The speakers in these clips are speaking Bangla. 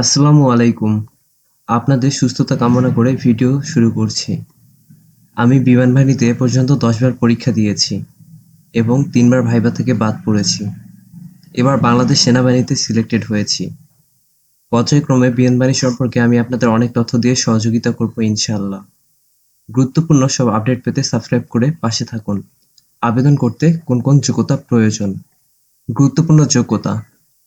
আসসালামু আলাইকুম। আপনাদের সুস্থতা কামনা করে ভিডিও শুরু করছি। আমি বিমান বাহিনীতে এ পর্যন্ত দশবার পরীক্ষা দিয়েছি এবং তিনবার ভাইবা থেকে বাদ পড়েছি। এবার বাংলাদেশ সেনাবাহিনীতে সিলেক্টেড হয়েছি। পর্যায়ক্রমে বিমান বাহিনী সম্পর্কে আমি আপনাদের অনেক তথ্য দিয়ে সহযোগিতা করব ইনশাআল্লাহ। গুরুত্বপূর্ণ সব আপডেট পেতে সাবস্ক্রাইব করে পাশে থাকুন। আবেদন করতে কোন কোন যোগ্যতা প্রয়োজন? গুরুত্বপূর্ণ যোগ্যতা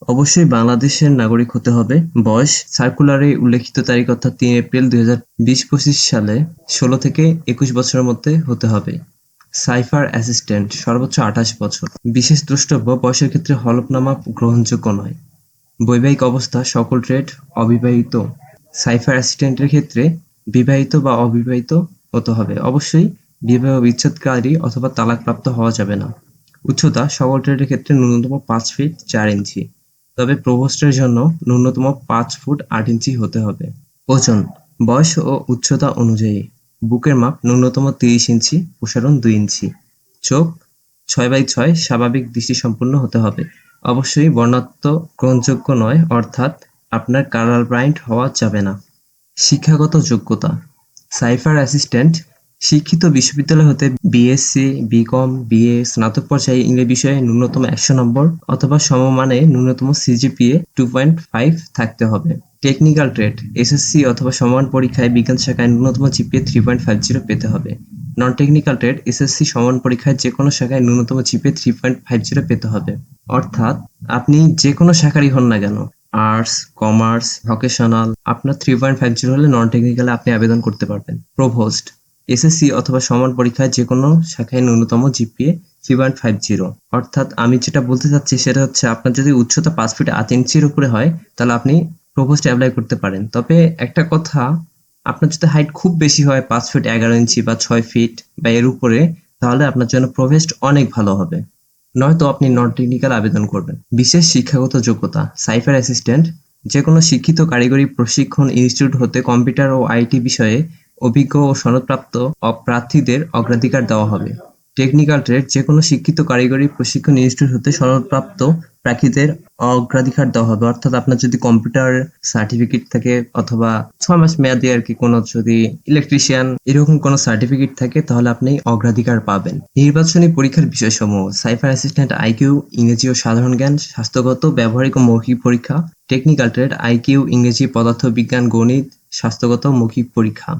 অবশ্যই বাংলাদেশের নাগরিক হতে হবে। বয়স, সার্কুলারে উল্লেখিত তারিখ অর্থাৎ তিন এপ্রিল দুই হাজার বিশ পঁচিশ সালে ষোলো থেকে একুশ বছরের মধ্যে হতে হবে। সাইফার অ্যাসিস্ট্যান্ট, সর্বোচ্চ আঠাশ বছর। বিশেষ দ্রষ্টব্য, বয়সের ক্ষেত্রে হলফনামা গ্রহণযোগ্য নয়। বৈবাহিক অবস্থা, সকল ট্রেড অবিবাহিত। সাইফার অ্যাসিস্ট্যান্টের ক্ষেত্রে বিবাহিত বা অবিবাহিত হতে হবে। অবশ্যই বিবাহ বিচ্ছেদকারী অথবা তালাকপ্রাপ্ত হওয়া যাবে না। উচ্চতা, সকল ট্রেডের ক্ষেত্রে ন্যূনতম পাঁচ ফিট চার ইঞ্চি। তবে প্রভোস্টের জন্য ন্যূনতম পাঁচ ফুট আট ইঞ্চি হতে হবে। ওজন, বয়স ও উচ্চতা অনুযায়ী। বুকের মাপ ন্যূনতম তিরিশ ইঞ্চি, প্রসারণ দুই ইঞ্চি। চোখ, ছয় বাই ছয় স্বাভাবিক দৃষ্টিসম্পন্ন হতে হবে। অবশ্যই বর্ণাত্ম গ্রহণযোগ্য নয়, অর্থাৎ আপনার কালার ব্রাইন্ড হওয়া যাবে না। শিক্ষাগত যোগ্যতা। সাইফার অ্যাসিস্ট্যান্ট শিক্ষিত বিশ্ববিদ্যালয় হতে বিএসসি বিকম বিএ স্নাতক পর্যায়ে ইংরেজি বিষয়ে ন্যূনতম একশো নম্বর অথবা সমমানে ন্যূনতম সিজিপিএ টু পয়েন্ট ফাইভ থাকতে হবে। টেকনিক্যাল ট্রেড এসএসসি অথবা সমান পরীক্ষায় বিজ্ঞান শাখায় ন্যূনতম GPA three point five zero পেতে হবে। নন টেকনিক্যাল ট্রেড এসএসসি সমান পরীক্ষায় যে কোনো শাখায় ন্যূনতম GPA three point five zero পেতে হবে। অর্থাৎ আপনি যে কোনো শাখারই হন না কেন আর্টস কমার্স ভকেশনাল আপনার থ্রি পয়েন্ট ফাইভ জিরো হলে নন টেকনিক্যালে আপনি আবেদন করতে পারবেন। প্রভোস্ট এসএসসি অথবা সমান পরীক্ষায় যে কোনো শাখায় ন্যূনতম GPA three point five zero অর্থাৎ আমি যেটা বলতে চাচ্ছি সেটা হচ্ছে, আপনার যদি উচ্চতা পাঁচ ফিট আট ইঞ্চির উপরে হয়, তাহলে আপনি প্রপোস্ট অ্যাপ্লাই করতে পারেন। তবে একটা কথা, আপনার যদি হাইট খুব বেশি হয়, পাঁচ ফিট এগারো ইঞ্চি বা ছয় ফিট বা এর উপরে, তাহলে আপনার জন্য প্রভেস্ট অনেক ভালো হবে। নয়তো আপনি নন টেকনিক্যাল আবেদন করবেন। বিশেষ শিক্ষাগত যোগ্যতা সাইফার অ্যাসিস্ট্যান্ট যে কোনো শিক্ষিত কারিগরি প্রশিক্ষণ ইনস্টিটিউট হতে কম্পিউটার ও আইটি বিষয়ে অভিজ্ঞ ও সনদপ্রাপ্ত প্রার্থীদের অগ্রাধিকার দেওয়া হবে। টেকনিক্যাল ট্রেড যে কোনো শিক্ষিত কারিগরি প্রশিক্ষণ ইনস্টিটিউট হতে সনদপ্রাপ্ত প্রার্থীদের অগ্রাধিকার দেওয়া হবে। অর্থাৎ আপনার যদি কম্পিউটার সার্টিফিকেট থাকে অথবা ছয় মাস মেয়াদি আর কি কোনো যদি ইলেকট্রিশিয়ান এরকম কোনো সার্টিফিকেট থাকে, তাহলে আপনি অগ্রাধিকার পাবেন। নির্বাচনী পরীক্ষার বিষয়সমূহ, সাইফার অ্যাসিস্ট্যান্ট আইকিউ ইংরেজি ও সাধারণ জ্ঞান, স্বাস্থ্যগত, ব্যবহারিক ও মৌখিক পরীক্ষা, টেকনিক্যাল ট্রেড আইকিউ ইংরেজি পদার্থ বিজ্ঞান গণিত, স্বাস্থ্যগত, মৌখিক পরীক্ষা।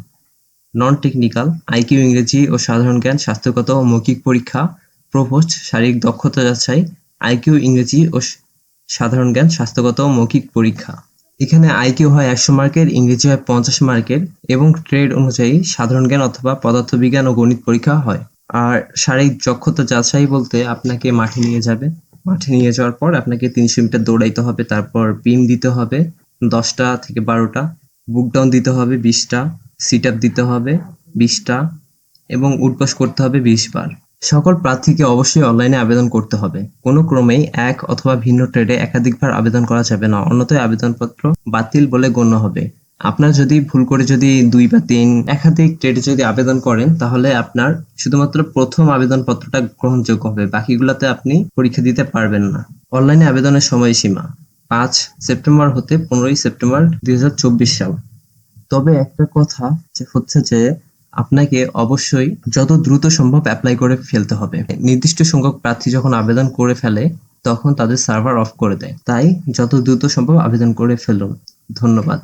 নন টেকনিক্যাল আইকিউ ইংরেজি ও সাধারণ জ্ঞান, স্বাস্থ্যগত ও মৌখিক পরীক্ষা, প্রপোস্ট, শারীরিক দক্ষতা যাচাই আইকিউ ইংরেজি ও সাধারণ জ্ঞান, স্বাস্থ্যগত ও মৌখিক পরীক্ষা। এখানে আইকিউ হয় একশো মার্কের, ইংরেজি হয় পঞ্চাশ মার্কের এবং ট্রেড অনুযায়ী সাধারণ জ্ঞান অথবা পদার্থবিজ্ঞান ও গণিত পরীক্ষা হয়। আর শারীরিক দক্ষতা যাচাই বলতে আপনাকে মাঠে নিয়ে যাবে। মাঠে নিয়ে যাওয়ার পর আপনাকে তিনশো মিটার দৌড়াইতে হবে, তারপর বিম দিতে হবে দশটা থেকে বারোটা বুক ডাউন দিতে হবে বিশটা সিট আপ দিতে হবে বিশটা এবং উঠবাস করতে হবে বিশ বার সকল প্রার্থীকে অবশ্যই অনলাইনে আবেদন করতে হবে। কোনো ক্রমেই এক অথবা ভিন্ন ট্রেডে একাধিকবার আবেদন করা যাবে না। অন্যথায় আবেদনপত্র বাতিল বলে গণ্য হবে। আপনার যদি ভুল করে যদি দুই বা তিন একাধিক ট্রেডে যদি আবেদন করেন, তাহলে আপনার শুধুমাত্র প্রথম আবেদনপত্রটা গ্রহণযোগ্য হবে। বাকিগুলোতে আপনি পরীক্ষা দিতে পারবেন না। অনলাইনে আবেদনের সময়সীমা পাঁচ সেপ্টেম্বর হতে পনেরোই সেপ্টেম্বর দুই হাজার চব্বিশ সাল। তবে একটা কথা যে হচ্ছে যে আপনাকে অবশ্যই যত দ্রুত সম্ভব অ্যাপ্লাই করে ফেলতে হবে। নির্দিষ্ট সংখ্যক প্রার্থী যখন আবেদন করে ফেলে, তখন তাদের সার্ভার অফ করে দেয়। তাই যত দ্রুত সম্ভব আবেদন করে ফেলুন। ধন্যবাদ।